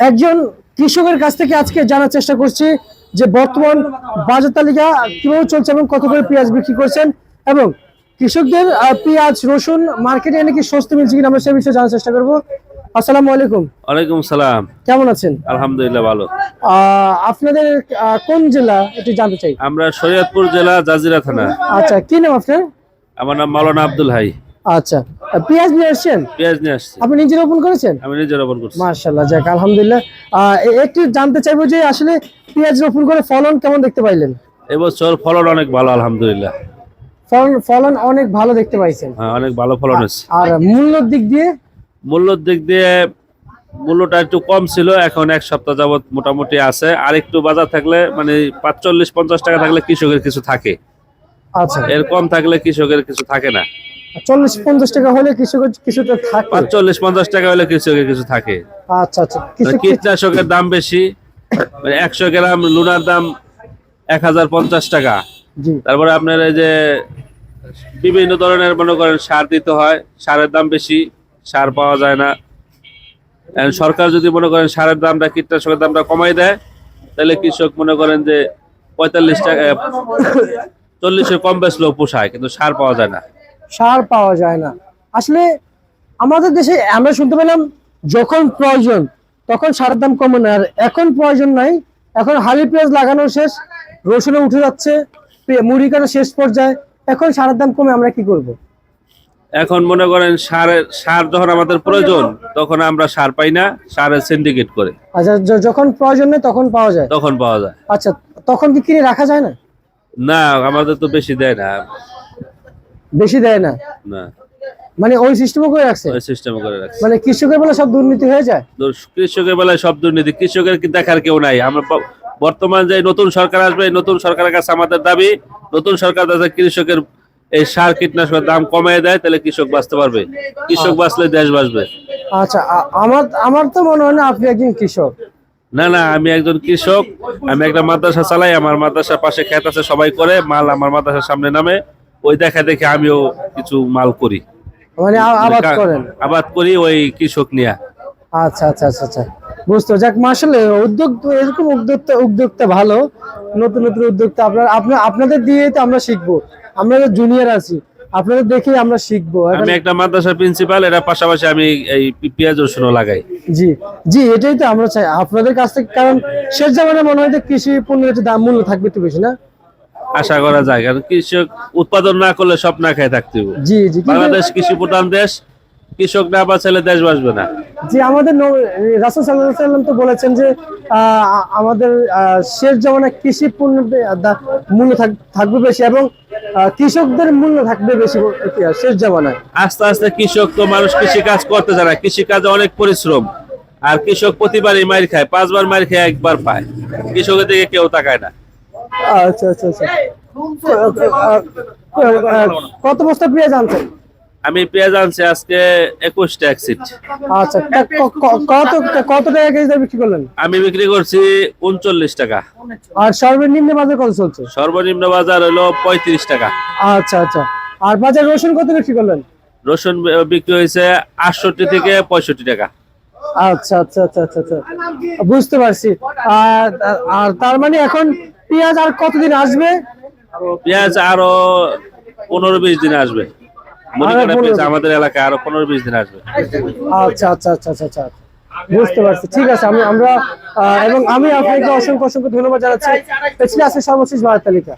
একজন কৃষকের কাছ থেকে আজকে জানার চেষ্টা করছি যে বর্তমান বাজার তালিকা কীভাবে চলছে এবং কত করে পেঁয়াজ বিক্রি করছেন এবং কৃষকদের পেঁয়াজ রসুন মার্কেটে এনে কি সস্তা মিলছে কিনা আমরা সে বিষয়ে জানার চেষ্টা করব। আসসালামু আলাইকুম। ওয়ালাইকুম সালাম। কেমন আছেন? আলহামদুলিল্লাহ ভালো। আহ, আপনাদের কোন জেলা এটি জানতে চাই? আমরা শরীয়তপুর জেলা জাজিরা থানা। আচ্ছা কি নাম আপনার? আমার নাম মাওলানা আব্দুল হাই। আচ্ছা। পেঁয়াজ নিয়ে আসছেন? পেঁয়াজ নিয়ে আসছি। আপনি নিজে রোপণ করেছেন? আমি নিজে রোপণ করছি। মার্শাল্লাহ যাক আলহামদুলিল্লাহ। একটু জানতে চাইব যে আসলে পেঁয়াজ রোপণ করে ফলন কেমন দেখতে পাইলেন? এবছর ফলন অনেক ভালো আলহামদুলিল্লাহ। ফলন ফলন অনেক ভালো দেখতে পাইছেন। হ্যাঁ অনেক ভালো ফলন হয়েছে। আর মূল্যর দিক দিয়ে? মূল্যর দিক দিয়ে মূল্যটা একটু কম ছিল এখন এক সপ্তাহ যাবত মোটামুটি আছে। আর একটু বাজার থাকলে মানে পাঁচচল্লিশ পঞ্চাশ টাকা থাকলে কৃষকের কিছু থাকে। আচ্ছা। এর কম থাকলে কৃষকের কিছু থাকে না। চল্লিশ পঞ্চাশ টাকা হলে কৃষকের কিছুটা থাকে। পাঁচচল্লিশ পঞ্চাশ টাকা হলে কৃষকের কিছু থাকে। আচ্ছা আচ্ছা। মানে কীটনাশকের দাম বেশি মানে একশো গ্রাম লুনার দাম এক হাজার পঞ্চাশ টাকা। তারপরে আপনার এই যে বিভিন্ন ধরনের মনে করেন সার দিতে হয় সারের দাম বেশি সার পাওয়া যায় না। সরকার যদি মনে করেন সারের দামটা কীটনাশকের দামটা কমাই দেয় তাহলে কৃষক মনে করেন যে পঁয়তাল্লিশ টাকা চল্লিশে কম বেচলেও পোষায় কিন্তু সার পাওয়া যায় না। সার পাওয়া যায় না। আসলে আমাদের দেশে আমরা শুনতে পেলাম যখন প্রয়োজন তখন সারের দাম কমে না। আর এখন প্রয়োজন নাই এখন হালি পেঁয়াজ লাগানো শেষ রসুনে উঠে যাচ্ছে মুড়ি কাটা শেষ পর্যায়ে? এখন সারের দাম কমে আমরা কি করব? এখন মনে করেন সারের সার যখন আমাদের প্রয়োজন তখন আমরা সার পাই না সারের সিন্ডিকেট করে। আচ্ছা যখন প্রয়োজন নেই তখন পাওয়া যায়? তখন পাওয়া যায়। আচ্ছা তখন কি কিনে রাখা যায় না? না আমাদের তো বেশি দেয় না। বেশি দেয় না। না। মানে ওই সিস্টেমও করে রাখছে? ওই সিস্টেম করে রাখছে। মানে কৃষকের বেলা সব দুর্নীতি হয়ে যায়? কৃষকের বেলায় সব দুর্নীতি। কৃষকের কি দেখার কেউ নাই। আমরা বর্তমান যে নতুন সরকার আসবে নতুন সরকারের কাছে আমাদের দাবি নতুন সরকার যাতে কৃষকের এই সার কীটনাশকের দাম কমিয়ে দেয় তাহলে কৃষক বাঁচতে পারবে। কৃষক বাঁচলে দেশ বাঁচবে। আচ্ছা আমার আমার তো মনে হয় না আপনি একজন কৃষক। না না আমি একজন কৃষক। আমি একটা মাদ্রাসা চালাই আমার মাদ্রাসার পাশে ক্ষেত আছে সবাই করে মাল আমার মাদ্রাসার সামনে নামে। ওই দেখা দেখে আমিও কিছু মাল করি। মানে আবাদ করেন? আবাদ করি ওই কৃষক নিয়ে। আচ্ছা আচ্ছা আচ্ছা আচ্ছা। বুঝতে যাক মাসালে উদ্যোগ এরকম উদ্যোক্তা উদ্যোক্তা ভালো। নতুন নতুন উদ্যোক্তা আপনার আপনার আপনাদের দিয়ে তো আমরা শিখব। আমরা জুনিয়র আছি। আপনাদের দেখেই আমরা শিখব। আমি একটা মাদ্রাসার প্রিন্সিপাল এর পাশাপাশি আমি এই পেঁয়াজ রসুনও লাগাই। জি জি এটাই তো আমরা চাই। আপনাদের কাছ থেকে কারণ শেষ জামানে মনে হয় যে কৃষি পণ্যের একটু দাম মূল্য থাকবে একটু বেশি না? আশা করা যায় কারণ কৃষক উৎপাদন না করলে সব না খেয়ে থাকতে হবে জি জি বাংলাদেশ কৃষি প্রধান দেশ কৃষক না বাঁচালে দেশ বাঁচবে না। জি আমাদের রাসুল সাল্লাম তো বলেছেন যে আমাদের শেষ জমানায় কৃষি পণ্য মূল্য থাকবে বেশি এবং কৃষকদের মূল্য থাকবে বেশি শেষ জমানায়। আস্তে আস্তে কৃষক তো মানুষ কৃষি কাজ করতে চায় না কৃষি কাজে অনেক পরিশ্রম। আর কৃষক প্রতিবারই মার খায় পাঁচবার মার খেয়ে একবার পায়। কৃষকের দিকে কেউ তাকায় না। আচ্ছা আচ্ছা আচ্ছা। কত বস্তা পেঁয়াজ আনছেন? আমি পেঁয়াজ আনছি আজকে একুশটা একসিট আচ্ছা কত কত টাকা কেজি বিক্রি করলেন? আমি বিক্রি করছি উনচল্লিশ টাকা। আর সর্বনিম্ন বাজার কত চলছে? সর্বনিম্ন বাজার হলো পঁয়ত্রিশ টাকা। আচ্ছা আচ্ছা। আর বাজার রসুন কত বিক্রি করলেন? রসুন বিক্রি হয়েছে আটষট্টি থেকে পঁয়ষট্টি টাকা। আচ্ছা আচ্ছা আচ্ছা আচ্ছা আচ্ছা। বুঝতে পারছি। আর আর তার মানে এখন পেঁয়াজ আর কতদিন আসবে? পেঁয়াজ আরও পনেরো বিশ দিন আসবে। আমাদের এলাকায় আরও পনেরো বিশ দিন আসবে। আচ্ছা আচ্ছা আচ্ছা আচ্ছা আচ্ছা। বুঝতে পারছি। ঠিক আছে আমি আমরা এবং আমি আপনাকে অসংখ্য অসংখ্য ধন্যবাদ জানাচ্ছি। পেছনে আছে সর্বশেষ ভারত তালিকা।